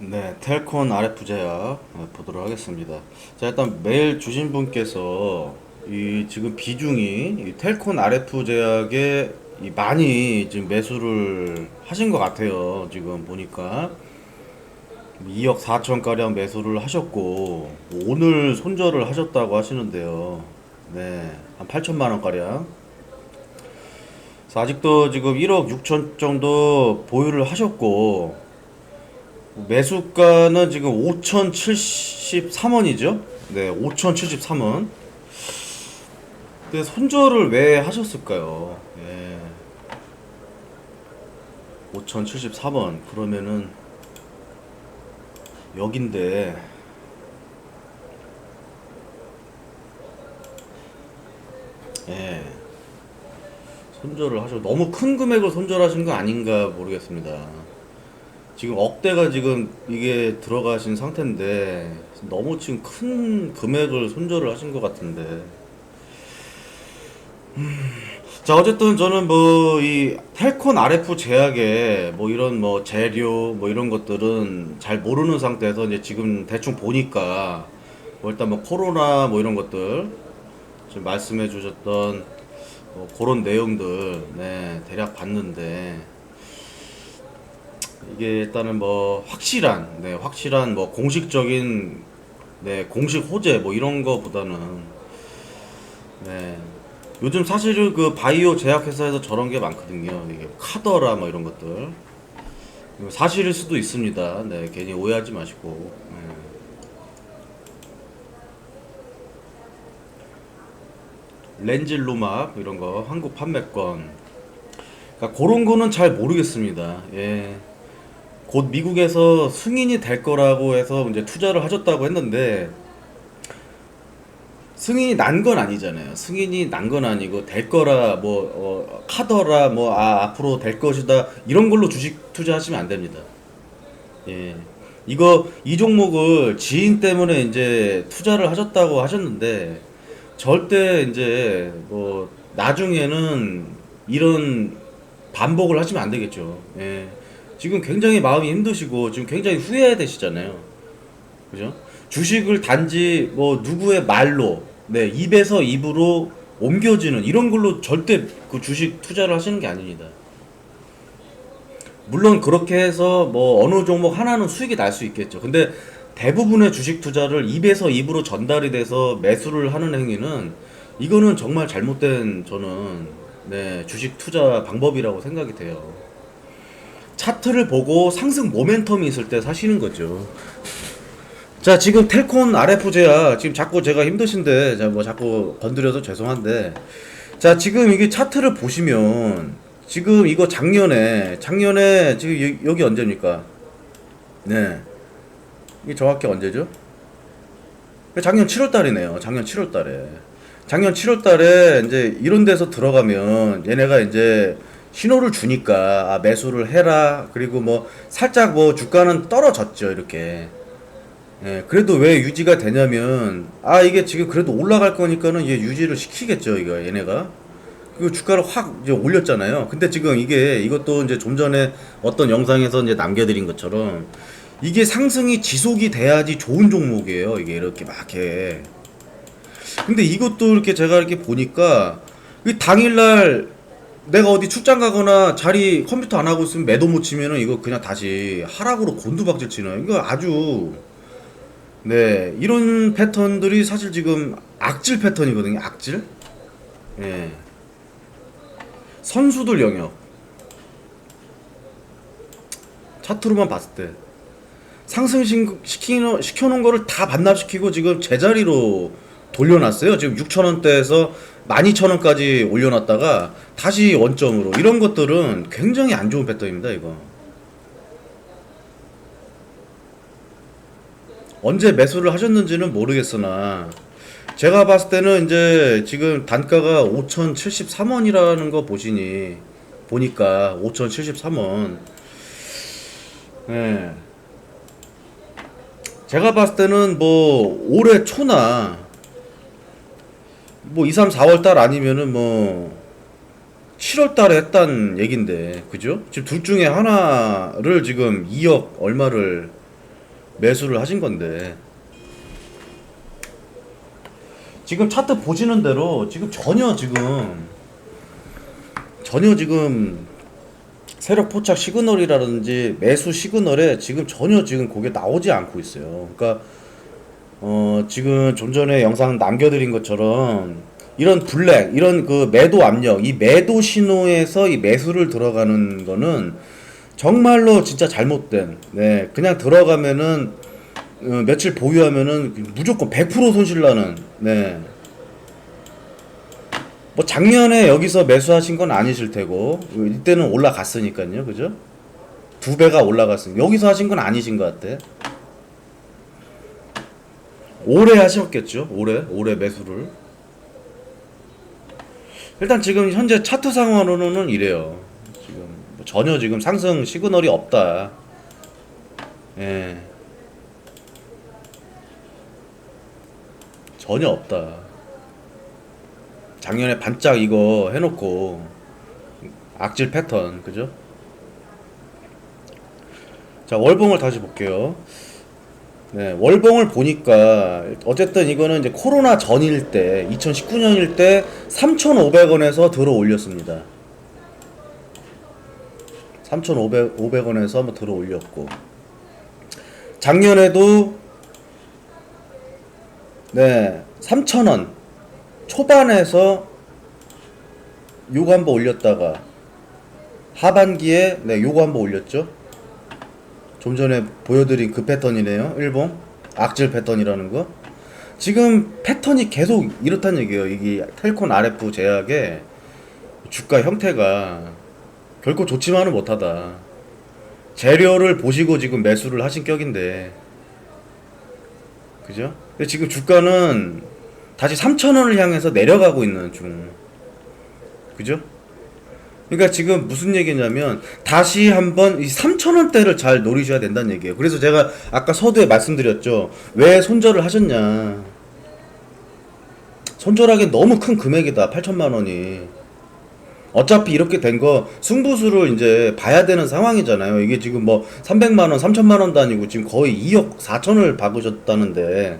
네, 텔콘 RF 제약 어, 보도록 하겠습니다. 자, 일단 메일 주신 분께서 이 지금 비중이 이 텔콘 RF 제약에 이 많이 지금 매수를 하신 것 같아요. 지금 보니까 2억 4천 가량 매수를 하셨고 오늘 손절을 하셨다고 하시는데요. 네, 한 8천만 원 가량. 아직도 지금 1억 6천 정도 보유를 하셨고 매수가는 지금 5,073원이죠. 네, 5,073원. 근데 손절을 왜 하셨을까요? 예. 5,073원. 그러면은 여긴데 예. 손절을 하셔. 너무 큰 금액을 손절하신 거 아닌가 모르겠습니다. 지금 억대가 지금 이게 들어가신 상태인데 너무 지금 큰 금액을 손절을 하신 것 같은데. 음, 자 어쨌든 저는 뭐 이 텔콘 RF 제약에 뭐 이런 뭐 재료 뭐 이런 것들은 잘 모르는 상태에서 이제 지금 대충 보니까 뭐 일단 뭐 코로나 뭐 이런 것들 지금 말씀해 주셨던 뭐 그런 내용들 네 대략 봤는데 이게 일단은 뭐 확실한 네 확실한 뭐 공식적인 네 공식 호재 뭐 이런 거보다는 네. 요즘 사실은 그 바이오 제약 회사에서 저런 게 많거든요. 이게 카더라 뭐 이런 것들. 사실일 수도 있습니다. 네 괜히 오해하지 마시고. 네. 렌질로막 이런 거 한국 판매권. 그러니까 그런 거는 잘 모르겠습니다. 예. 곧 미국에서 승인이 될 거라고 해서 이제 투자를 하셨다고 했는데 승인이 난 건 아니잖아요. 승인이 난 건 아니고 될 거라 뭐 어, 카더라 뭐 아, 앞으로 될 것이다 이런 걸로 주식 투자하시면 안 됩니다. 예. 이거 이 종목을 지인 때문에 이제 투자를 하셨다고 하셨는데 절대 이제 뭐 나중에는 이런 반복을 하시면 안 되겠죠. 예. 지금 굉장히 마음이 힘드시고 지금 굉장히 후회되시잖아요. 그죠? 주식을 단지 뭐 누구의 말로 네 입에서 입으로 옮겨지는 이런 걸로 절대 그 주식 투자를 하시는 게 아닙니다. 물론 그렇게 해서 뭐 어느 종목 하나는 수익이 날 수 있겠죠. 근데 대부분의 주식 투자를 입에서 입으로 전달이 돼서 매수를 하는 행위는 이거는 정말 잘못된 저는 네 주식 투자 방법이라고 생각이 돼요. 차트를 보고 상승 모멘텀이 있을 때 사시는 거죠. 자, 지금 텔콘 RF제야 지금 자꾸 제가 힘드신데 제가 뭐 자꾸 건드려서 죄송한데 자, 지금 이게 차트를 보시면 지금 이거 작년에 작년에 지금 여- 여기 언제입니까? 네. 이게 정확히 언제죠? 작년 7월 달이네요. 작년 7월 달에. 작년 7월 달에 이제 이런 데서 들어가면 얘네가 이제 신호를 주니까 아, 매수를 해라. 그리고 뭐 살짝 뭐 주가는 떨어졌죠. 이렇게. 예, 그래도 왜 유지가 되냐면 아, 이게 지금 그래도 올라갈 거니까는 얘 유지를 시키겠죠. 이거 얘네가. 그 주가를 확 이제 올렸잖아요. 근데 지금 이게 이것도 이제 좀 전에 어떤 영상에서 이제 남겨드린 것처럼 이게 상승이 지속이 돼야지 좋은 종목이에요. 이게 이렇게 막 이렇게. 근데 이것도 이렇게 제가 이렇게 보니까 이 당일날 내가 어디 출장 가거나 자리 컴퓨터 안 하고 있으면 매도 못 치면은 이거 그냥 다시 하락으로 곤두박질 치는 이거 아주 네 이런 패턴들이 사실 지금 악질 패턴이거든요. 악질. 예. 선수들 영역. 차트로만 봤을 때 상승 시키는 시켜놓은 거를 다 반납시키고 지금 제자리로 돌려놨어요. 지금 6천 원대에서 12,000원까지 올려놨다가 다시 원점으로 이런 것들은 굉장히 안 좋은 패턴입니다. 이거 언제 매수를 하셨는지는 모르겠으나 제가 봤을 때는 이제 지금 단가가 5,073원이라는 거 보시니 보니까 5,073원. 예. 제가 봤을 때는 뭐 올해 초나 뭐 2, 3, 4월 달 아니면은 뭐 7월 달에 했단 얘긴데 그죠? 지금 둘 중에 하나를 지금 2억 얼마를 매수를 하신 건데 지금 차트 보시는 대로 지금 전혀 지금 전혀 지금 세력 포착 시그널이라든지 매수 시그널에 지금 전혀 지금 그게 나오지 않고 있어요. 그러니까 어 지금 좀 전에 영상 남겨드린 것처럼 이런 블랙 이런 그 매도 압력 이 매도 신호에서 이 매수를 들어가는 거는 정말로 진짜 잘못된 네 그냥 들어가면은 어, 며칠 보유하면은 무조건 100% 손실 나는 네. 뭐 작년에 여기서 매수하신 건 아니실 테고 이때는 올라갔으니까요 그죠? 두 배가 올라갔으니 여기서 하신 건 아니신 것 같아 올해 하셨겠죠? 올해 올해 매수를? 일단 지금 현재 차트 상황으로는 이래요. 지금 뭐 전혀 지금 상승 시그널이 없다. 예. 전혀 없다. 작년에 반짝 이거 해놓고 악질 패턴 그죠? 자 월봉을 다시 볼게요. 네 월봉을 보니까 어쨌든 이거는 이제 코로나 전일 때 2019년일 때 3,500원에서 들어 올렸습니다. 3,500원에서 한번 들어 올렸고 작년에도 네 3,000원 초반에서 요거 한번 올렸다가 하반기에 네 요거 한번 올렸죠. 좀 전에 보여드린 그 패턴이네요. 일봉 악질 패턴이라는 거. 지금 패턴이 계속 이렇다는 얘기예요. 이게 텔콘 RF 제약의 주가 형태가 결코 좋지만은 못하다. 재료를 보시고 지금 매수를 하신 격인데, 그죠? 근데 지금 주가는 다시 3,000원을 향해서 내려가고 있는 중. 그죠? 그러니까 지금 무슨 얘기냐면 다시 한번 이 3,000원대를 잘 노리셔야 된다는 얘기예요. 그래서 제가 아까 서두에 말씀드렸죠. 왜 손절을 하셨냐. 손절하기 너무 큰 금액이다. 8천만 원이. 어차피 이렇게 된 거 승부수를 이제 봐야 되는 상황이잖아요. 이게 지금 뭐 300만 원, 3천만 원도 아니고 지금 거의 2억 4천을 박으셨다는데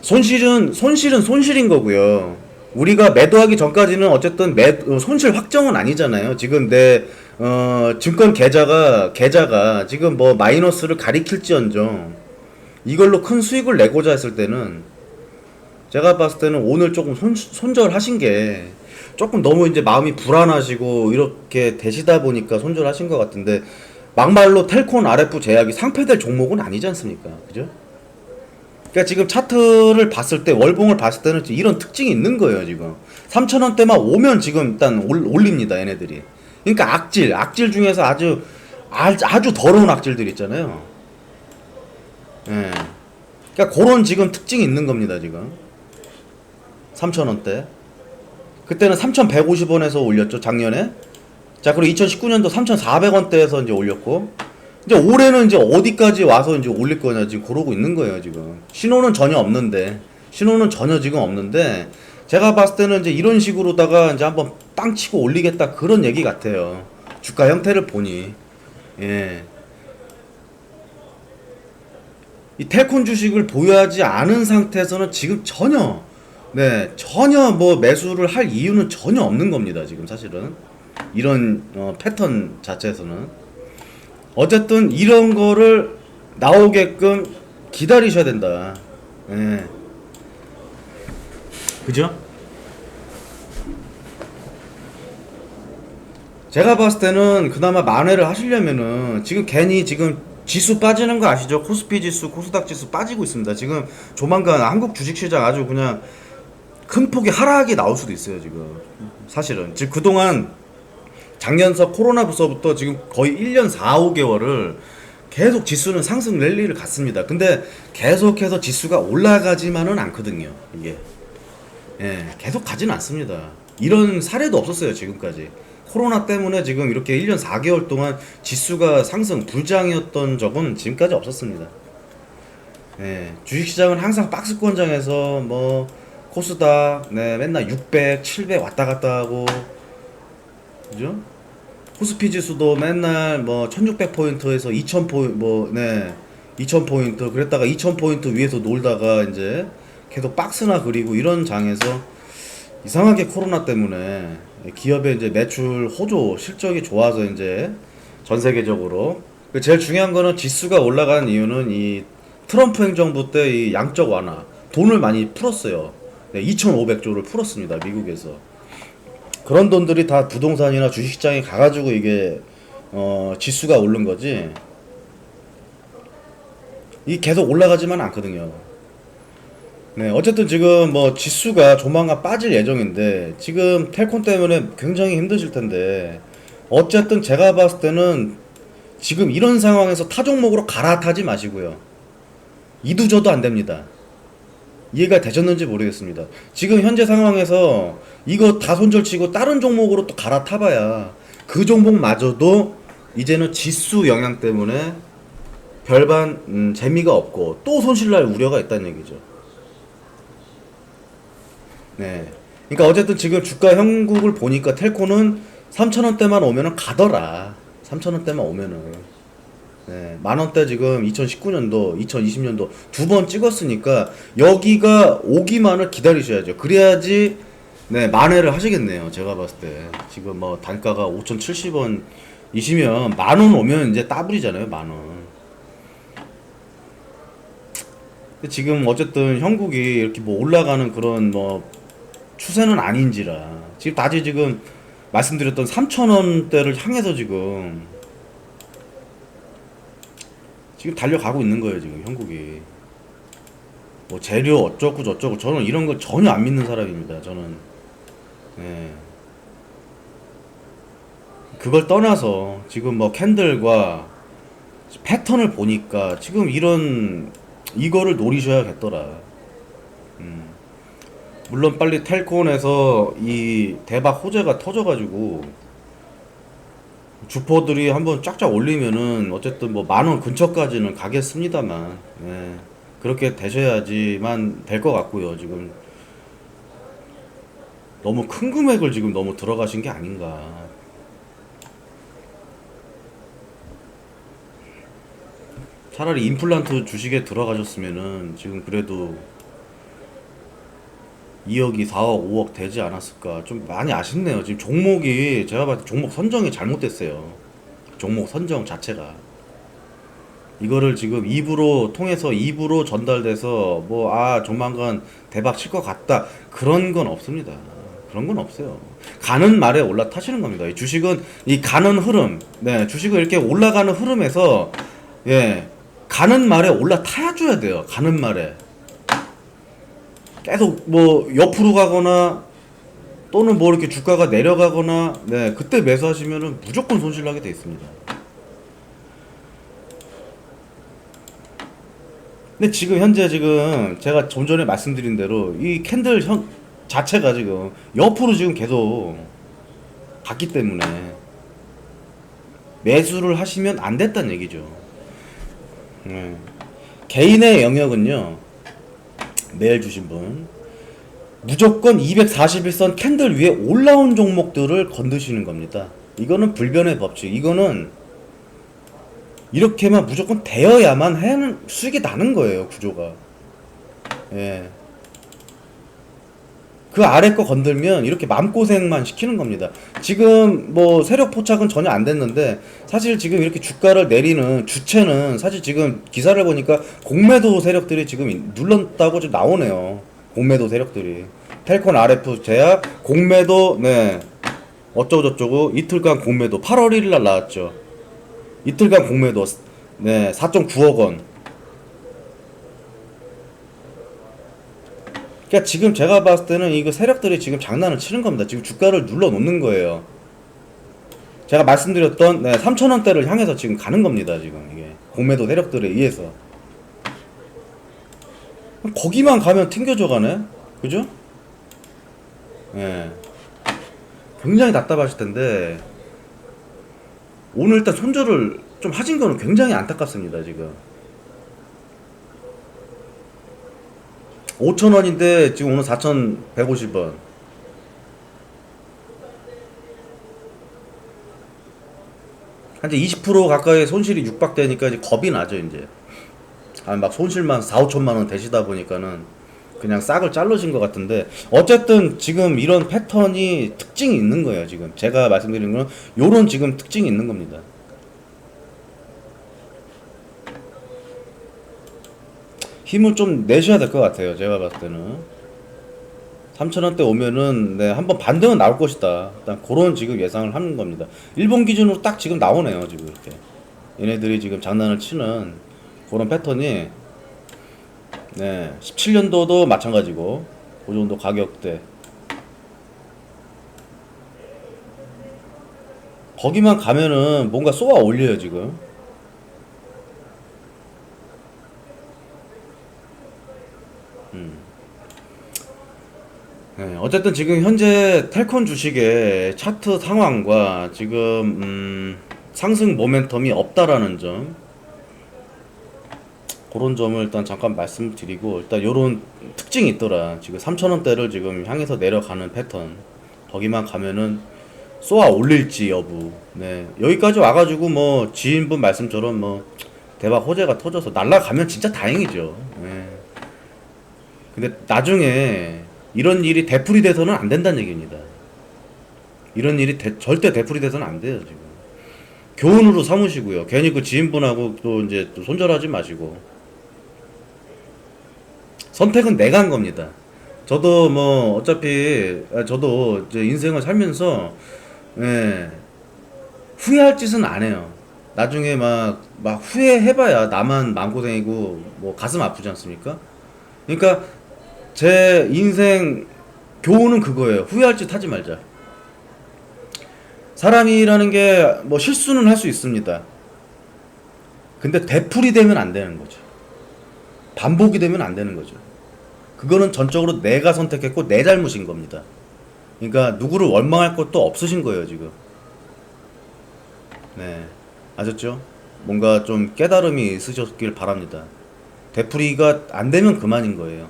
손실은 손실은 손실인 거고요. 우리가 매도하기 전까지는 어쨌든 매 어, 손실 확정은 아니잖아요. 지금 내 어, 증권 계좌가 계좌가 지금 뭐 마이너스를 가리킬지언정 이걸로 큰 수익을 내고자 했을 때는 제가 봤을 때는 오늘 조금 손, 손절하신 게 조금 너무 이제 마음이 불안하시고 이렇게 되시다 보니까 손절하신 것 같은데 막말로 텔콘 RF 제약이 상패될 종목은 아니지 않습니까? 그죠? 그러니까 지금 차트를 봤을 때 월봉을 봤을 때는 이런 특징이 있는 거예요 지금. 3천 원대만 오면 지금 일단 올, 올립니다 얘네들이. 그러니까 악질 악질 중에서 아주 아, 아주 더러운 악질들 있잖아요. 예. 그러니까 그런 지금 특징이 있는 겁니다 지금. 3천 원대. 그때는 3,150원에서 올렸죠 작년에. 자 그리고 2019년도 3,400원대에서 이제 올렸고 이제 올해는 이제 어디까지 와서 이제 올릴 거냐 지금 그러고 있는 거예요 지금. 신호는 전혀 없는데 신호는 전혀 지금 없는데 제가 봤을 때는 이제 이런 식으로다가 이제 한번 땅 치고 올리겠다 그런 얘기 같아요. 주가 형태를 보니. 예. 이 텔콘 주식을 보유하지 않은 상태에서는 지금 전혀 네 전혀 뭐 매수를 할 이유는 전혀 없는 겁니다 지금 사실은. 이런 어, 패턴 자체에서는 어쨌든 이런 거를 나오게끔 기다리셔야 된다. 예. 그죠? 제가 봤을 때는 그나마 만회를 하시려면은 지금 괜히 지금 지수 빠지는 거 아시죠? 코스피 지수, 코스닥 지수 빠지고 있습니다. 지금 조만간 한국 주식 시장 아주 그냥 큰 폭의 하락이 나올 수도 있어요. 지금 사실은 지금 그동안 작년서 코로나 부서부터 지금 거의 1년 4, 5개월을 계속 지수는 상승 랠리를 갔습니다. 근데 계속해서 지수가 올라가지만은 않거든요. 이게 예, 계속 가지는 않습니다. 이런 사례도 없었어요 지금까지. 코로나 때문에 지금 이렇게 1년 4개월 동안 지수가 상승 불장이었던 적은 지금까지 없었습니다. 예, 주식시장은 항상 박스권장에서 뭐 코스닥 네, 맨날 600, 700 왔다 갔다 하고 그죠? 코스피 지수도 맨날 뭐 1600포인트에서 2000포인트 뭐 네. 2000포인트 그랬다가 2000포인트 위에서 놀다가 이제 계속 박스나 그리고 이런 장에서 이상하게 코로나 때문에 기업의 이제 매출 호조 실적이 좋아서 이제 전 세계적으로 그 제일 중요한 거는 지수가 올라가는 이유는 이 트럼프 행정부 때 이 양적 완화 돈을 많이 풀었어요. 네, 2,500조를 풀었습니다. 미국에서. 그런 돈들이 다 부동산이나 주식시장에 가가지고 이게 어, 지수가 오른 거지. 이 계속 올라가지만 않거든요. 네, 어쨌든 지금 뭐 지수가 조만간 빠질 예정인데 지금 텔콘 때문에 굉장히 힘드실 텐데 어쨌든 제가 봤을 때는 지금 이런 상황에서 타 종목으로 갈아타지 마시고요. 이두저도 안 됩니다. 이해가 되셨는지 모르겠습니다. 지금 현재 상황에서 이거 다 손절치고 다른 종목으로 또 갈아타봐야 그 종목마저도 이제는 지수 영향 때문에 별반 음, 재미가 없고 또 손실날 우려가 있다는 얘기죠. 네. 그러니까 어쨌든 지금 주가 형국을 보니까 텔코는 3,000원대만 오면은 가더라. 3,000원대만 오면은. 네. 만 원대 지금 2019년도, 2020년도 두 번 찍었으니까 여기가 오기만을 기다리셔야죠. 그래야지 네, 만회를 하시겠네요. 제가 봤을 때. 지금 뭐 단가가 5,070원 이시면 만 원 오면 이제 따블이잖아요. 만 원. 지금 어쨌든 형국이 이렇게 뭐 올라가는 그런 뭐 추세는 아닌지라 지금 다시 지금 말씀드렸던 3,000원대를 향해서 지금 지금 달려가고 있는 거예요 지금 형국이 뭐 재료 어쩌고 저쩌고 저는 이런 거 전혀 안 믿는 사람입니다 저는 예. 그걸 떠나서 지금 뭐 캔들과 패턴을 보니까 지금 이런 이거를 노리셔야겠더라. 음. 물론 빨리 텔콘에서 이 대박 호재가 터져가지고 주포들이 한번 쫙쫙 올리면은 어쨌든 뭐 만 원 근처까지는 가겠습니다만 예. 그렇게 되셔야지만 될 것 같고요. 지금 너무 큰 금액을 지금 너무 들어가신 게 아닌가. 차라리 임플란트 주식에 들어가셨으면은 지금 그래도 2억이 4억 5억 되지 않았을까. 좀 많이 아쉽네요. 지금 종목이 제가 봤을 때 종목 선정이 잘못됐어요. 종목 선정 자체가. 이거를 지금 입으로 통해서 입으로 전달돼서 뭐 아 조만간 대박 칠 것 같다. 그런 건 없습니다. 그런 건 없어요. 가는 말에 올라타시는 겁니다. 이 주식은 이 가는 흐름 네 주식은 이렇게 올라가는 흐름에서 예 가는 말에 올라타야 줘야 돼요. 가는 말에. 계속 뭐 옆으로 가거나 또는 뭐 이렇게 주가가 내려가거나 네 그때 매수하시면은 무조건 손실 나게 돼 있습니다. 근데 지금 현재 지금 제가 좀 전에 말씀드린 대로 이 캔들 현 자체가 지금 옆으로 지금 계속 갔기 때문에 매수를 하시면 안 됐다는 얘기죠. 네. 개인의 영역은요 메일 주신 분 무조건 241선 캔들 위에 올라온 종목들을 건드시는 겁니다. 이거는 불변의 법칙. 이거는 이렇게만 무조건 되어야만 하는 수익이 나는 거예요 구조가. 예. 그 아래 거 건들면 이렇게 마음고생만 시키는 겁니다. 지금 뭐 세력 포착은 전혀 안 됐는데 사실 지금 이렇게 주가를 내리는 주체는 사실 지금 기사를 보니까 공매도 세력들이 지금 눌렀다고 지금 나오네요. 공매도 세력들이. 텔콘 RF 제약 공매도 네 어쩌고 저쩌고 이틀간 공매도 8월 1일 날 나왔죠. 이틀간 공매도 네 4.9억 원. 그러니까 지금 제가 봤을 때는 이거 세력들이 지금 장난을 치는 겁니다. 지금 주가를 눌러 놓는 거예요. 제가 말씀드렸던 네, 3천원대를 향해서 지금 가는 겁니다. 지금 이게 공매도 세력들에 의해서 거기만 가면 튕겨져 가네. 그죠? 예. 굉장히 답답하실 텐데 오늘 일단 손절을 좀 하신 거는 굉장히 안타깝습니다. 지금. 5,000원인데 지금 오늘 4,150원. 한 이제 20% 가까이 손실이 육박되니까 이제 겁이 나죠, 이제. 아, 막 손실만 4, 5천만 원 되시다 보니까는 그냥 싹을 자르신 것 같은데 어쨌든 지금 이런 패턴이 특징이 있는 거예요 지금 제가 말씀드리는 건 요런 지금 특징이 있는 겁니다 힘을 좀 내셔야 될 것 같아요 제가 봤을 때는. 3천원대 오면은 네, 한번 반등은 나올 것이다. 일단 그런 지금 예상을 하는 겁니다. 일본 기준으로 딱 지금 나오네요 지금 이렇게. 얘네들이 지금 장난을 치는 그런 패턴이 네 17년도도 마찬가지고 그 정도 가격대. 거기만 가면은 뭔가 쏘아 올려요 지금 네, 어쨌든 지금 현재 텔콘 주식의 차트 상황과 지금 음, 상승 모멘텀이 없다라는 점. 그런 점을 일단 잠깐 말씀드리고 일단 요런 특징이 있더라. 지금 3천원대를 지금 향해서 내려가는 패턴. 거기만 가면은 쏘아 올릴지 여부. 네 여기까지 와가지고 뭐 지인분 말씀처럼 뭐 대박 호재가 터져서 날라가면 진짜 다행이죠. 네. 근데 나중에 이런 일이 되풀이 돼서는 안 된다는 얘기입니다. 이런 일이 대- 절대 되풀이 돼서는 안 돼요, 지금. 교훈으로 삼으시고요. 괜히 그 지인분하고 또 이제 또 손절하지 마시고. 선택은 내가 한 겁니다. 저도 뭐 어차피 아, 저도 이제 인생을 살면서 예, 후회할 짓은 안 해요. 나중에 막, 막 후회해봐야 나만 마음고생이고 뭐 가슴 아프지 않습니까? 그러니까 제 인생 교훈은 그거예요. 후회할 짓 하지 말자. 사람이라는 게 뭐 실수는 할 수 있습니다. 근데 되풀이 되면 안 되는 거죠. 반복이 되면 안 되는 거죠. 그거는 전적으로 내가 선택했고 내 잘못인 겁니다. 그러니까 누구를 원망할 것도 없으신 거예요, 지금. 네. 아셨죠? 뭔가 좀 깨달음이 있으셨길 바랍니다. 되풀이가 안 되면 그만인 거예요.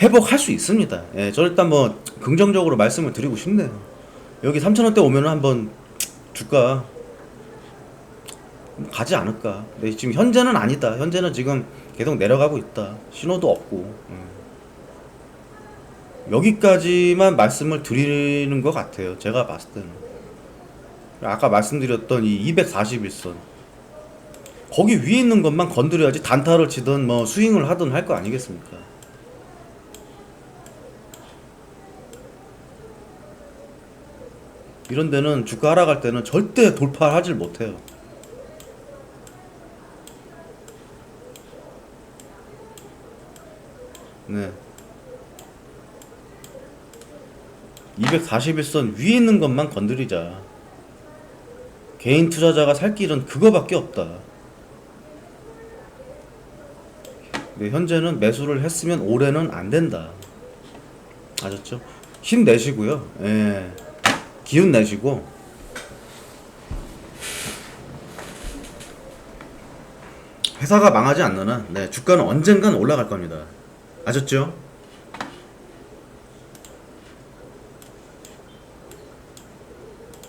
회복할 수 있습니다. 예, 저 일단 뭐 긍정적으로 말씀을 드리고 싶네요. 여기 3천원대 오면은 한번 주가 가지 않을까. 근데 지금 현재는 아니다. 현재는 지금 계속 내려가고 있다. 신호도 없고. 음. 여기까지만 말씀을 드리는 것 같아요. 제가 봤을 때는. 아까 말씀드렸던 이 241선. 거기 위에 있는 것만 건드려야지 단타를 치든 뭐 스윙을 하든 할 거 아니겠습니까? 이런 데는 주가 하락할 때는 절대 돌파하질 못해요. 네. 241선 위에 있는 것만 건드리자. 개인 투자자가 살 길은 그거밖에 없다. 네, 현재는 매수를 했으면 올해는 안 된다. 아셨죠? 힘내시고요. 예. 기운 내시고 회사가 망하지 않는 한 네, 주가는 언젠간 올라갈 겁니다. 아셨죠?